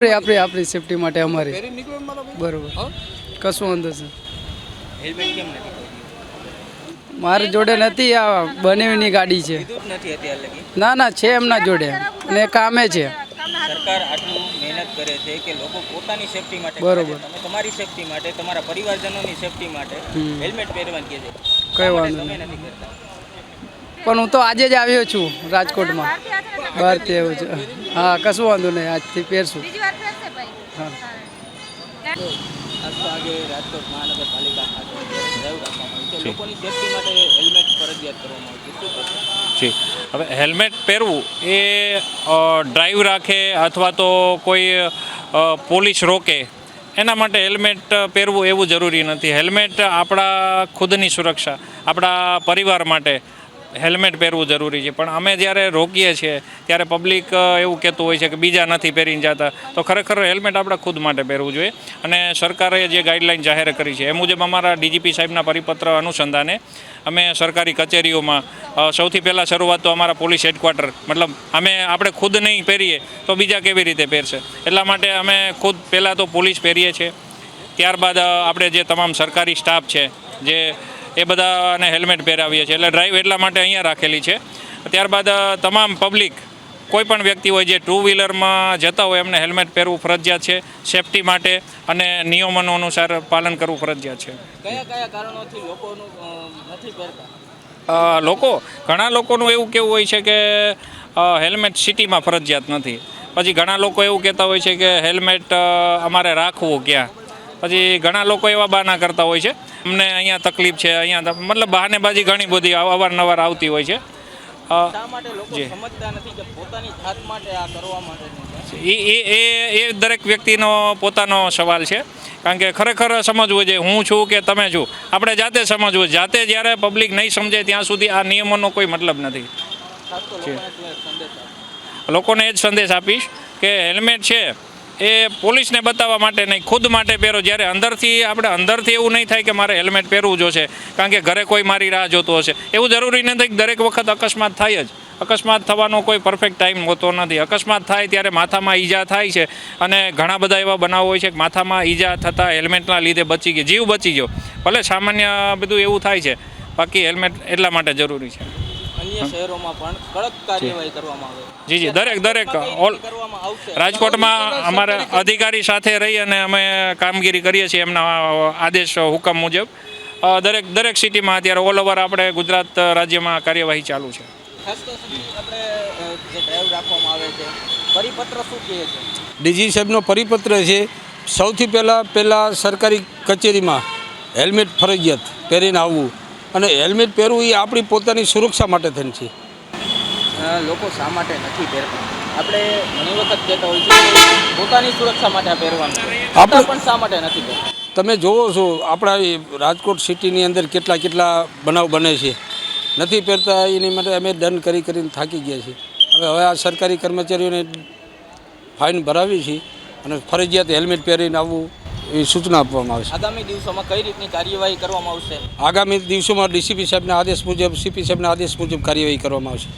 આપણી આપણી સેફટી માટે અમારી. બરોબર. કશું વાંધો છે? મારી જોડે નથી આ બનેવીની ગાડી છે. ના ના છે એમના જોડે. અને કામે છે. સરકાર આટલું મહેનત કરે છે કે લોકો પોતાની સેફટી માટે બરોબર. તમે તમારી સેફટી માટે તમારા પરિવારજનોની સેફટી માટે. હેલ્મેટ પહેરવાનું કહે છે. કઈ વાંધો નહીં. નથી કરતા. પણ હું તો આજે જ આવ્યો છું રાજકોટમાં. બહારથી આવ્યો છું. હા કશું વાંધો નહીં આજથી પહેરશું. હા. જી. હવે હેલ્મેટ પહેરવું એ ડ્રાઈવ રાખે અથવા તો કોઈ પોલીસ રોકે એના માટે હેલ્મેટ પહેરવું એવું જરૂરી નથી. હેલ્મેટ આપણા ખુદની સુરક્ષા આપણા પરિવાર માટે હેલ્મેટ પહેરવું જરૂરી છે. પણ અમે જ્યારે રોકીએ છીએ, ત્યારે પબ્લિક એવું કહેતું હોય છે કે બીજા નથી પહેરીને જતા. તો ખરેખર હેલ્મેટ આપણે ખુદ માટે પહેરવું જોઈએ. અને સરકારે જે ગાઈડલાઇન જાહેર કરી છે, એ મુજબ અમારા ડીજીપી સાહેબના પરિપત્ર અનુસંધાને અમે સરકારી કચેરીઓમાં સૌથી પહેલાં શરૂઆત તો અમારા પોલીસ હેડક્વાર્ટર, મતલબ અમે આપણે ખુદ નહીં પહેરીએ, તો બીજા કેવી રીતે પહેરશે? એટલા માટે અમે ખુદ પહેલાં તો પોલીસ પહેરીએ છીએ. ત્યારબાદ આપણે જે તમામ સરકારી સ્ટાફ છે, જે એ બધાને હેલ્મેટ પહેરાવીએ છીએ. એટલે ડ્રાઈવ એટલા માટે અહીંયા રાખેલી છે. ત્યારબાદ તમામ પબ્લિક કોઈ પણ વ્યક્તિ હોય જે ટુ વ્હીલરમાં જતા હોય એમને હેલ્મેટ પહેરવું ફરજિયાત છે. સેફટી માટે અને નિયમોનું અનુસાર પાલન કરવું ફરજિયાત છે. કયા કયા કારણોથી લોકોનું નથી પહેરતા? લોકો ઘણા લોકોનું એવું કેવું હોય છે કે હેલ્મેટ સિટીમાં ફરજિયાત નથી. પછી ઘણા લોકો એવું કહેતા હોય છે કે હેલ્મેટ અમારે રાખવું ક્યાં? પછી ઘણા લોકો એવા બહાના કરતા હોય છે. અમને અહીંયા તકલીફ છે અહીંયા મતલબ બહાનેબાજી ઘણી બધી અવારનવાર આવતી હોય છે. અ, શા માટે લોકો જી. સમજતા નથી કે પોતાની જાત માટે આ કરવા માટે એ એ એ એ દરેક વ્યક્તિનો પોતાનો સવાલ છે. કારણ કે ખરેખર સમજવું જોઈએ હું છું કે તમે છું? આપણે જાતે સમજવું જાતે જ્યારે પબ્લિક નહીં સમજે ત્યાં સુધી આ નિયમોનો કોઈ મતલબ નથી? લોકોને એ જ સંદેશ આપીશ કે હેલ્મેટ છે એ પોલીસને બતાવવા માટે નહીં, ખુદ માટે પહેરો. જ્યારે અંદરથી આપણે અંદરથી એવું નહીં થાય કે મારે હેલ્મેટ પહેરવું જોશે, કારણ કે ઘરે કોઈ મારી રાહ જોતો હશે. એવું જરૂરી નથી કે દરેક વખત અકસ્માત થાય જ. અકસ્માત થવાનો કોઈ પરફેક્ટ ટાઈમ હોતો નથી. અકસ્માત થાય ત્યારે માથામાં ઈજા થાય છે અને ઘણા બધા એવા બનાવો હોય છે કે માથામાં ઈજા થતાં હેલ્મેટના લીધે બચી ગઈ જીવ બચી ગયો. ભલે સામાન્ય બધું એવું થાય છે, બાકી હેલ્મેટ એટલા માટે જરૂરી છે. અન્ય શહેરોમાં પણ કડક કાર્યવાહી કરવામાં આવે. જી જી દરેક દરેક ઓલ કરવામાં આવશે. રાજકોટમાં અમારા અધિકારી સાથે રહી અને અમે કામગીરી કરીએ છીએ એમના આદેશ હુકમ મુજબ. દરેક દરેક સિટીમાં અત્યારે ઓલ ઓવર આપણે ગુજરાત રાજ્યમાં કાર્યવાહી ચાલુ છે. ખાસ તો આપણે જે ડ્રાઈવ રાખવામાં આવે છે પરિપત્ર શું કહે છે? ડીજી સાહેબનો પરિપત્ર છે સૌથી પહેલાં પહેલાં સરકારી કચેરીમાં હેલ્મેટ ફરજિયાત પહેરીને આવવું. અને હેલ્મેટ પહેરવું એ આપણી પોતાની સુરક્ષા માટે થઈને છે. લોકો શા માટે નથી પહેરતા? આપણે ઘણી વખત કહેતા હોય છે પોતાની સુરક્ષા માટે પહેરવાનું આપણે- પણ શા માટે નથી પહેરતા? તમે જોવો છો આપણા રાજકોટ સિટીની અંદર કેટલા કેટલા બનાવ બને છે. નથી પહેરતા એની માટે અમે દંડ કરી કરીને થાકી ગયા છીએ. હવે હવે આ સરકારી કર્મચારીઓને ફાઇન ભરાવી છે અને ફરજિયાત હેલ્મેટ પહેરીને આવવું એ સૂચના આપવામાં આવશે. આગામી દિવસોમાં કઈ રીતની કાર્યવાહી કરવામાં આવશે? આગામી દિવસોમાં ડીસીપી સાહેબના આદેશ મુજબ સીપી સાહેબના આદેશ મુજબ કાર્યવાહી કરવામાં આવશે.